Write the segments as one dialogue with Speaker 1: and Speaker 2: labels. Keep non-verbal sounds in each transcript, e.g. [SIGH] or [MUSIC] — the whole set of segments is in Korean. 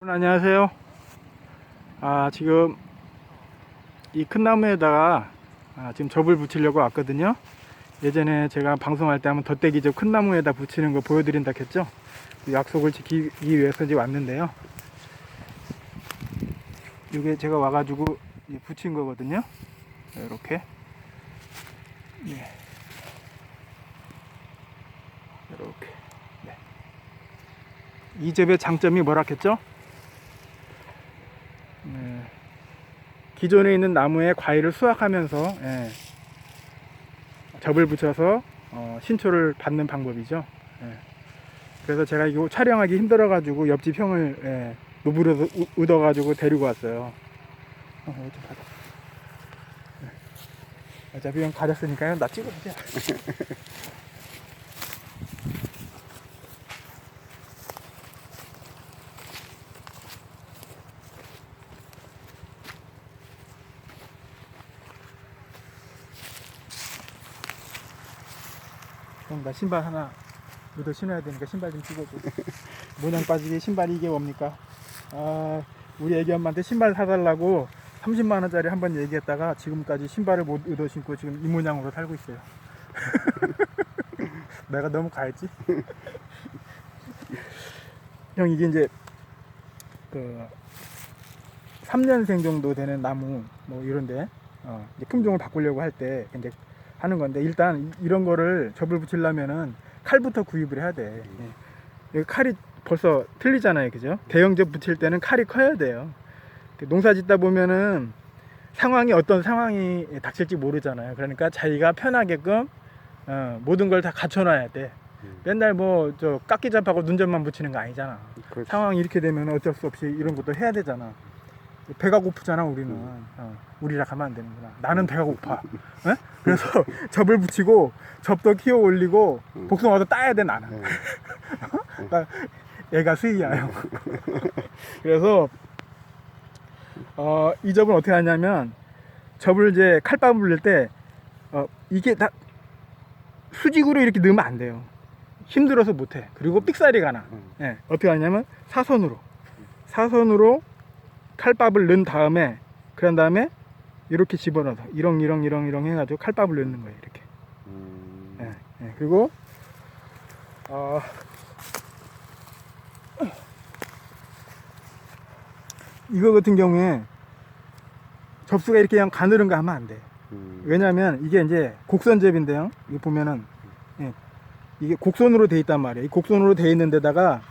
Speaker 1: 안녕하세요. 아 지금 이 큰 나무에다가 아, 지금 접을 붙이려고 왔거든요. 예전에 제가 방송할 때 한번 덧대기 접 큰 나무에다 붙이는 거 보여드린다 했죠. 그 약속을 지키기 위해서 이제 왔는데요. 이게 제가 와가지고 붙인 거거든요. 이렇게. 예. 이렇게. 네. 이 접의 장점이 뭐라 했죠? 기존에 있는 나무에 과일을 수확하면서 예, 접을 붙여서 어, 신초를 받는 방법이죠. 예. 그래서 제가 이거 촬영하기 힘들어가지고 옆집 형을 예, 노부려서 얻어가지고 데리고 왔어요. 어. 예. 어차피 형 가렸으니까요. 나 찍어주세요. [LAUGHS] 형, 나 신발 하나 얻어 신어야 되니까 신발 좀 찍어줘. 모양 [LAUGHS] 빠지게 신발이 이게 뭡니까? 아, 우리 애기 엄마한테 신발 사달라고 30만 원짜리 한 번 얘기했다가 지금까지 신발을 못 얻어 신고 지금 이 모양으로 살고 있어요. [LAUGHS] 내가 너무 가했지? [LAUGHS] 형 이게 이제 그 3년생 정도 되는 나무 뭐 이런데 어, 이제 품종을 바꾸려고 할 때 이제 하는 건데 일단 이- 이런 거를 접을 붙이려면은 칼부터 구입을 해야 돼. 예. 칼이 벌써 틀리잖아요, 그죠? 대형접 붙일 때는 칼이 커야 돼요. 그 농사 짓다 보면은 상황이 어떤 상황이 닥칠지 모르잖아요. 그러니까 자기가 편하게끔 어, 모든 걸 다 갖춰놔야 돼.
Speaker 2: 음.
Speaker 1: 맨날 뭐 저 깎기 잡하고 눈접만 붙이는 거 아니잖아.
Speaker 2: 그렇지.
Speaker 1: 상황이 이렇게 되면 어쩔 수 없이 이런 것도 해야 되잖아. 배가 고프잖아 우리는.
Speaker 2: 음.
Speaker 1: 어, 우리라 가면 안 되는구나. 나는 배가 고파. 어? 그래서 [LAUGHS] 접을 붙이고 접도 키워 올리고
Speaker 2: 음.
Speaker 1: 복숭아도 따야 돼 나는.
Speaker 2: 네. [LAUGHS]
Speaker 1: 그러니까 애가 수이야 형. [LAUGHS] 그래서 어, 이 접은 어떻게 하냐면 접을 이제 칼밥 물릴 때 어, 이게 다 수직으로 이렇게 넣으면 안 돼요. 힘들어서 못해. 그리고 삑사리가 나.
Speaker 2: 음.
Speaker 1: 예, 어떻게 하냐면 사선으로 사선으로 칼밥을 넣은 다음에 그런 다음에 이렇게 집어넣어서 이렁 이렁 이렁 이렁 해가지고 칼밥을 넣는 거예요 이렇게
Speaker 2: 음.
Speaker 1: 예, 예. 그리고 어, 이거 같은 경우에 접수가 이렇게 그냥 가늘은 거 하면 안 돼.
Speaker 2: 음.
Speaker 1: 왜냐면 이게 이제 곡선잽인데요. 이거 보면은 예, 이게 곡선으로 돼 있단 말이에요. 이 곡선으로 돼 있는 데다가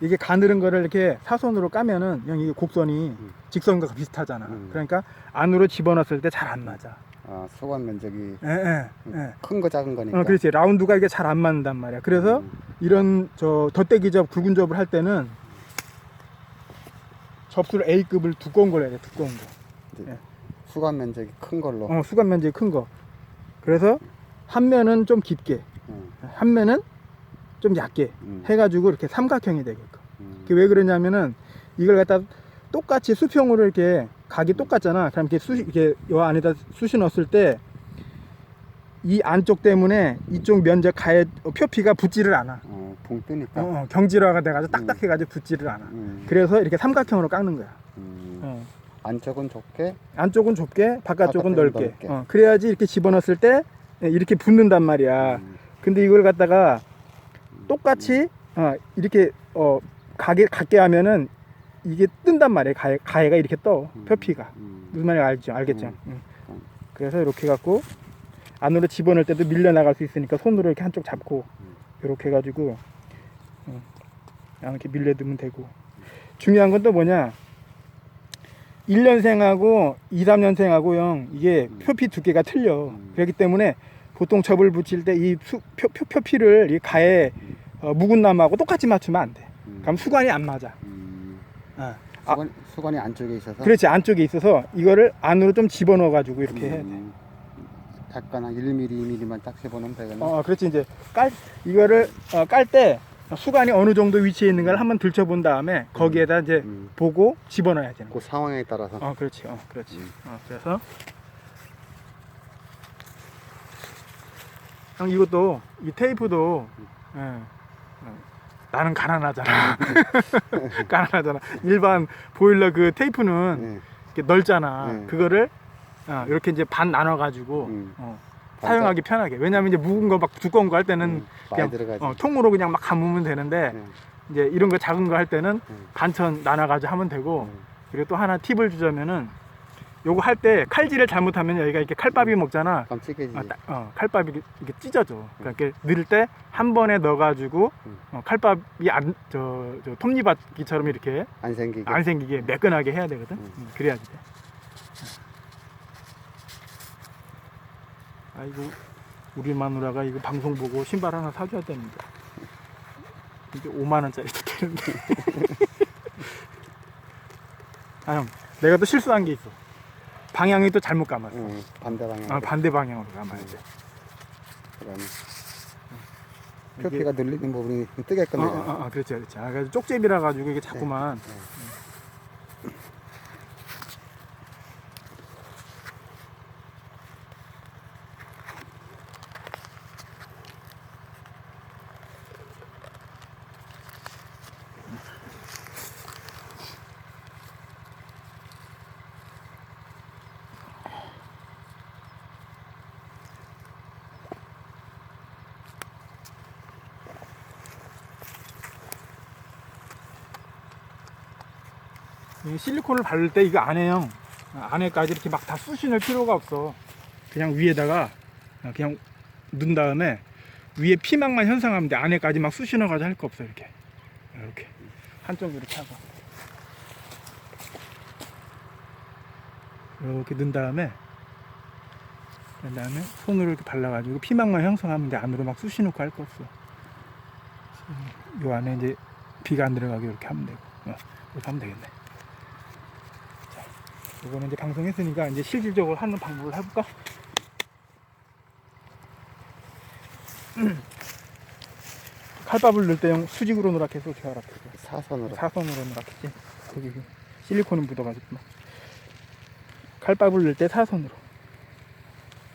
Speaker 1: 이게 가늘은 거를 이렇게 사선으로 까면은 그냥 이게 곡선이
Speaker 2: 음.
Speaker 1: 직선과 비슷하잖아.
Speaker 2: 음.
Speaker 1: 그러니까 안으로 집어넣었을 때 잘 안 맞아.
Speaker 2: 아, 소관 면적이
Speaker 1: 예, 예, 예.
Speaker 2: 큰 거 작은 거니까.
Speaker 1: 어, 그렇지. 라운드가 이게 잘 안 맞는단 말이야. 그래서
Speaker 2: 음.
Speaker 1: 이런 저 덧대기 접, 굵은 접을 할 때는 접수를 A급을 두꺼운 걸 해야 돼. 두꺼운 거. 예.
Speaker 2: 수관 면적이 큰 걸로.
Speaker 1: 어, 수간 면적이 큰 거. 그래서 한 면은 좀 깊게,
Speaker 2: 음.
Speaker 1: 한 면은 좀 얇게
Speaker 2: 음.
Speaker 1: 해가지고 이렇게 삼각형이 되게끔.
Speaker 2: 음.
Speaker 1: 그게 왜 그러냐면은 이걸 갖다 똑같이 수평으로 이렇게 각이 똑같잖아. 그럼 이렇게 수 이렇게 요 안에다 쑤시 넣었을 때 이 안쪽 때문에 이쪽 면적 가에 표피가 붙지를 않아.
Speaker 2: 어, 봉 뜨니까.
Speaker 1: 어, 어, 경질화가 돼가지고 딱딱해가지고 붙지를 않아.
Speaker 2: 음.
Speaker 1: 그래서 이렇게 삼각형으로 깎는 거야.
Speaker 2: 음.
Speaker 1: 어.
Speaker 2: 안쪽은 좁게.
Speaker 1: 안쪽은 좁게, 바깥쪽은
Speaker 2: 바깥쪽은
Speaker 1: 넓게.
Speaker 2: 넓게.
Speaker 1: 어, 그래야지 이렇게 집어넣었을 때 이렇게 붙는단 말이야.
Speaker 2: 음.
Speaker 1: 근데 이걸 갖다가 똑같이 어, 이렇게 어, 가게 갖게 하면은 이게 뜬단 말이에요. 가해, 가해가 이렇게 떠.
Speaker 2: 음.
Speaker 1: 표피가.
Speaker 2: 음.
Speaker 1: 무슨 말인지 알죠? 알겠죠?
Speaker 2: 음.
Speaker 1: 응.
Speaker 2: 음.
Speaker 1: 그래서 이렇게 갖고 안으로 집어넣을 때도 밀려 나갈 수 있으니까 손으로 이렇게 한쪽 잡고
Speaker 2: 음.
Speaker 1: 이렇게 해가지고 응. 이렇게 밀려두면 되고 중요한 건 또 뭐냐 1년생하고 2, 3년생하고 형 이게
Speaker 2: 음.
Speaker 1: 표피 두께가 틀려
Speaker 2: 음.
Speaker 1: 그렇기 때문에 보통 접을 붙일 때 이 표, 표, 표피를 이 가에 어, 묵은 나무하고 똑같이 맞추면 안 돼.
Speaker 2: 음.
Speaker 1: 그럼 수관이 안 맞아.
Speaker 2: 음.
Speaker 1: 어.
Speaker 2: 수관, 수관이 안쪽에 있어서.
Speaker 1: 그렇지 안쪽에 있어서 이거를 안으로 좀 집어넣어 가지고 이렇게 해야 돼.
Speaker 2: 음. 약간 한 1mm, 2mm만 딱 집어넣으면 되겠네.
Speaker 1: 어, 그렇지 이제 깔 이거를 어, 깔때 수관이 어느 정도 위치에 있는 걸 한번 들춰본 다음에 거기에다 이제
Speaker 2: 음.
Speaker 1: 보고 집어넣어야 되는
Speaker 2: 그 상황에 따라서.
Speaker 1: 거. 어, 그렇지, 어, 그렇지.
Speaker 2: 음.
Speaker 1: 어, 그래서 형 이것도 이 테이프도 예, 어, 나는 가난하잖아. [LAUGHS] 가난하잖아. 일반 보일러 그 테이프는
Speaker 2: 네.
Speaker 1: 이렇게 넓잖아.
Speaker 2: 네.
Speaker 1: 그거를 어, 이렇게 이제 반 나눠 가지고
Speaker 2: 음.
Speaker 1: 어, 사용하기 편하게. 왜냐면 이제 묵은 거 막 두꺼운 거 할 때는
Speaker 2: 음,
Speaker 1: 그냥.
Speaker 2: 어,
Speaker 1: 통으로 그냥 막 감으면 되는데
Speaker 2: 네.
Speaker 1: 이제 이런 거 작은 거 할 때는
Speaker 2: 음.
Speaker 1: 반천 나눠 가지고 하면 되고
Speaker 2: 음.
Speaker 1: 그리고 또 하나 팁을 주자면은 요거 할 때 칼질을 잘못하면 여기가 이렇게 칼밥이 먹잖아.
Speaker 2: 깜찍해지.
Speaker 1: 아, 따- 어, 칼밥이 이렇게- 이렇게 찢어져. 그러니까 이렇게 넣을 때 한 번에 넣어가지고
Speaker 2: 음.
Speaker 1: 어, 칼밥이 안, 저, 저 톱니바퀴처럼 이렇게
Speaker 2: 안 생기게.
Speaker 1: 안 생기게 매끈하게 해야 되거든.
Speaker 2: 음.
Speaker 1: 음, 그래야지 돼. 아이고 우리 마누라가 이거 방송 보고 신발 하나 사줘야 되는데 이게 5만 원짜리 되는데. [LAUGHS] 아 형, 내가 또 실수한 게 있어. 방향이 또 잘못 감았어.
Speaker 2: 응, 반대 방향.
Speaker 1: 아, 반대 방향으로 감아야 돼. 이게-
Speaker 2: 표피가 늘리는 부분이
Speaker 1: 어,
Speaker 2: 뜨게끔
Speaker 1: 어,
Speaker 2: 되잖아.
Speaker 1: 어, 어, 그렇지, 그렇지. 아, 그래서 쪽제비라 가지고 이게 자꾸만 이 실리콘을 바를 때 이거 안에형 안에까지 이렇게 막 다 쑤시는 필요가 없어. 그냥 위에다가 그냥 넣은 다음에 위에 피막만 현상하면 돼. 안에까지 막 쑤시는 가지고 할거 없어 이렇게. 이렇게 한쪽 이렇게 하고 이렇게 넣은 다음에 그 다음에 손으로 이렇게 발라가지고 피막만 형성하면 돼. 안으로 막 쑤시놓고 할 거 없어. 요 안에 이제 비가 안 들어가게 이렇게 하면 되고 어, 이렇게 하면 되겠네. 자, 이거는 이제 방송했으니까 이제 실질적으로 하는 방법을 해볼까? [CLEARS THROAT] 칼밥을 넣을 때형 수직으로 누락해서 알아? 그거?
Speaker 2: 사선으로.
Speaker 1: 사선으로 누락했지. 거기 그 실리콘은 묻어가지고 칼밥을 넣을 때 사선으로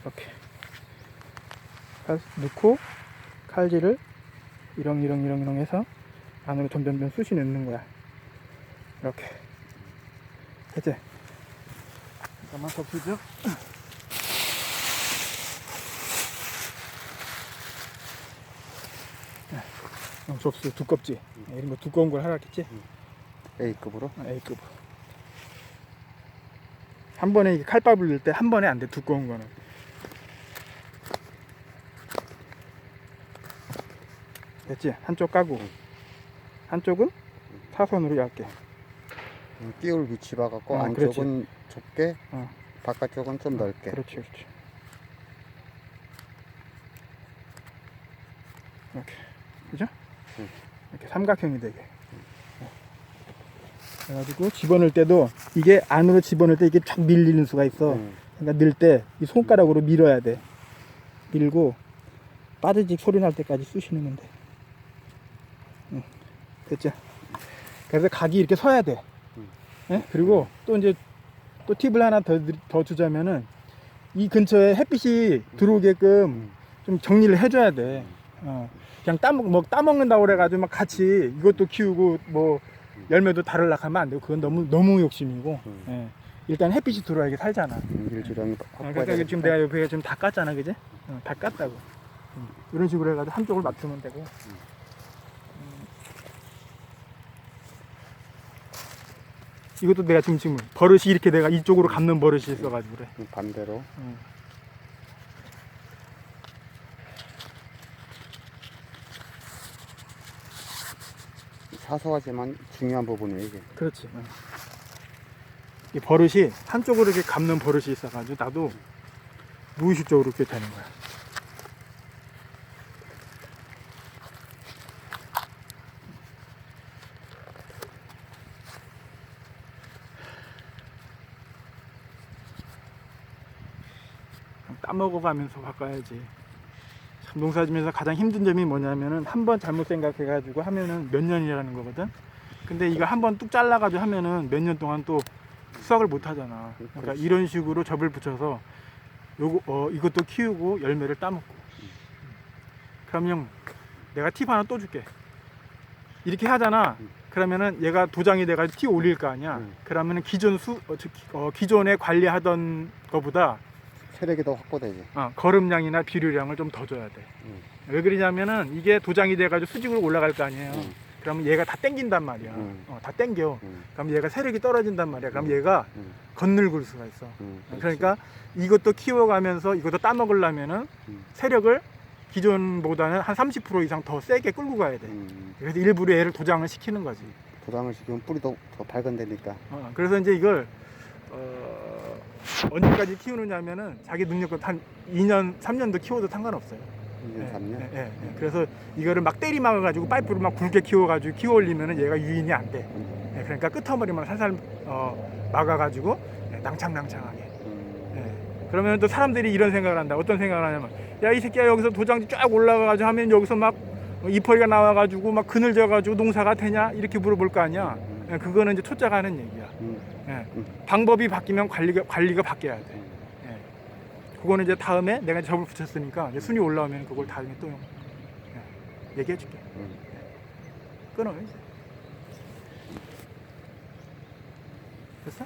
Speaker 1: 이렇게 칼 넣고 칼질을 이렁이렁이렁이렁 해서 안으로 점점점 쑤시 넣는 거야. 이렇게 됐지? 잠깐만. 어, 접수 두껍지? 이런 거 두꺼운 걸 하라겠지?
Speaker 2: A급으로.
Speaker 1: 아, A급. 한 번에 이게 칼밥을 넣을 때 한 번에 안 돼, 두꺼운 거는. 됐지? 한쪽 까고. 한쪽은 사선으로 얇게.
Speaker 2: 음, 끼울 위치 봐갖고
Speaker 1: 어,
Speaker 2: 안쪽은 좁게,
Speaker 1: 어.
Speaker 2: 바깥쪽은 좀 넓게.
Speaker 1: 그렇지, 그렇지. 이렇게. 그죠?
Speaker 2: 응.
Speaker 1: 이렇게 삼각형이 되게. 어. 그래가지고 집어넣을 때도 이게 안으로 집어넣을 때 이게 쫙 밀리는 수가 있어.
Speaker 2: 음,
Speaker 1: 그러니까 넣을 때 이 손가락으로 밀어야 돼. 밀고 빠지직 소리 날 때까지 쑤시는 돼. 응. 됐죠? 그래서 각이 이렇게 서야 돼.
Speaker 2: 음.
Speaker 1: 예? 그리고 또 이제 또 팁을 하나 더, 더 주자면은 이 근처에 햇빛이 들어오게끔
Speaker 2: 음.
Speaker 1: 좀 정리를 해줘야 돼. 어. 그냥 따먹, 뭐 따먹는다고 그래가지고 막 같이 이것도 키우고 뭐 열매도 달으려고 하면 안 되고 그건 너무, 너무 욕심이고.
Speaker 2: 음.
Speaker 1: 예. 일단 햇빛이 들어와야 이게 살잖아.
Speaker 2: 음, 일주량이
Speaker 1: 어,
Speaker 2: 바꿔야
Speaker 1: 그러니까 이게 지금. 내가 옆에 지금 다 깠잖아, 그지? 어, 다 깠다고. 음, 이런 식으로 해가지고 한쪽을 맞추면 되고. 이것도 내가 지금 지금 버릇이 이렇게 내가 이쪽으로 감는 버릇이 있어가지고 그래.
Speaker 2: 음, 반대로.
Speaker 1: 음.
Speaker 2: 사소하지만 중요한 부분이에요, 이게.
Speaker 1: 그렇지. 응. 이 버릇이 한쪽으로 이렇게 감는 버릇이 있어가지고 나도 무의식적으로 그렇게 되는 거야. 따먹어가면서 바꿔야지. 참 농사 지면서 가장 힘든 점이 뭐냐면은 한 번 잘못 생각해가지고 하면은 몇 년이라는 거거든. 근데 이거 한 번 뚝 잘라가지고 하면은 몇 년 동안 또 수확을 못 하잖아. 그러니까. 이런 식으로 접을 붙여서 요거 어 이것도 키우고 열매를 따먹고. 그러면 내가 팁 하나 또 줄게. 이렇게 하잖아.
Speaker 2: 음.
Speaker 1: 그러면은 얘가 도장이 돼가지고 튀어 올릴 거 아니야.
Speaker 2: 음.
Speaker 1: 그러면은 기존 수 어, 어, 기존에 관리하던 거보다
Speaker 2: 세력이 더 확보되지.
Speaker 1: 어, 거름량이나 비료량을 좀 더 줘야 돼.
Speaker 2: 음.
Speaker 1: 왜 그러냐면은 이게 도장이 돼가지고 수직으로 올라갈 거 아니에요.
Speaker 2: 음.
Speaker 1: 그러면 얘가 다 땡긴단 말이야.
Speaker 2: 음.
Speaker 1: 어, 다 땡겨.
Speaker 2: 음.
Speaker 1: 그럼 얘가 세력이 떨어진단 말이야. 그럼
Speaker 2: 음.
Speaker 1: 얘가
Speaker 2: 음.
Speaker 1: 건늙을 수가 있어.
Speaker 2: 음. 그렇지.
Speaker 1: 그러니까 이것도 키워가면서 이것도 따먹으려면은
Speaker 2: 음.
Speaker 1: 세력을 기존보다는 한 30% 이상 더 세게 끌고 가야 돼.
Speaker 2: 음.
Speaker 1: 그래서 일부러 얘를 도장을 시키는 거지.
Speaker 2: 도장을 시키면 뿌리도 더 발견되니까.
Speaker 1: 어, 그래서 이제 이걸 어, 언제까지 키우느냐면은 자기 능력껏 한 2년, 3년도 키워도 상관없어요.
Speaker 2: 2년, 3년.
Speaker 1: 예, 예, 예. 그래서 이거를 막 때리 막아가지고 파이프로 막 굵게 키워가지고 키워 올리면은 얘가 유인이 안 돼.
Speaker 2: 음.
Speaker 1: 예, 그러니까 끝머리만 살살 어, 막아가지고 예, 낭창낭창하게.
Speaker 2: 음.
Speaker 1: 예. 그러면 또 사람들이 이런 생각을 한다. 어떤 생각을 하냐면, 야 이 새끼야 여기서 도장지 쫙 올라가가지고 하면 여기서 막 이파리가 나와가지고 막 그늘져가지고 농사가 되냐 이렇게 물어볼 거 아니야.
Speaker 2: 음.
Speaker 1: 예, 그거는 이제 초짜가 하는 얘기야.
Speaker 2: 음.
Speaker 1: 예.
Speaker 2: 음.
Speaker 1: 방법이 바뀌면 관리가 관리가 바뀌어야 돼.
Speaker 2: 음.
Speaker 1: 예. 그거는 이제 다음에 내가 이제 접을 붙였으니까 이제 순위 올라오면 그걸 다음에 또 예, 얘기해 줄게.
Speaker 2: 음.
Speaker 1: 끊어 이제. 됐어?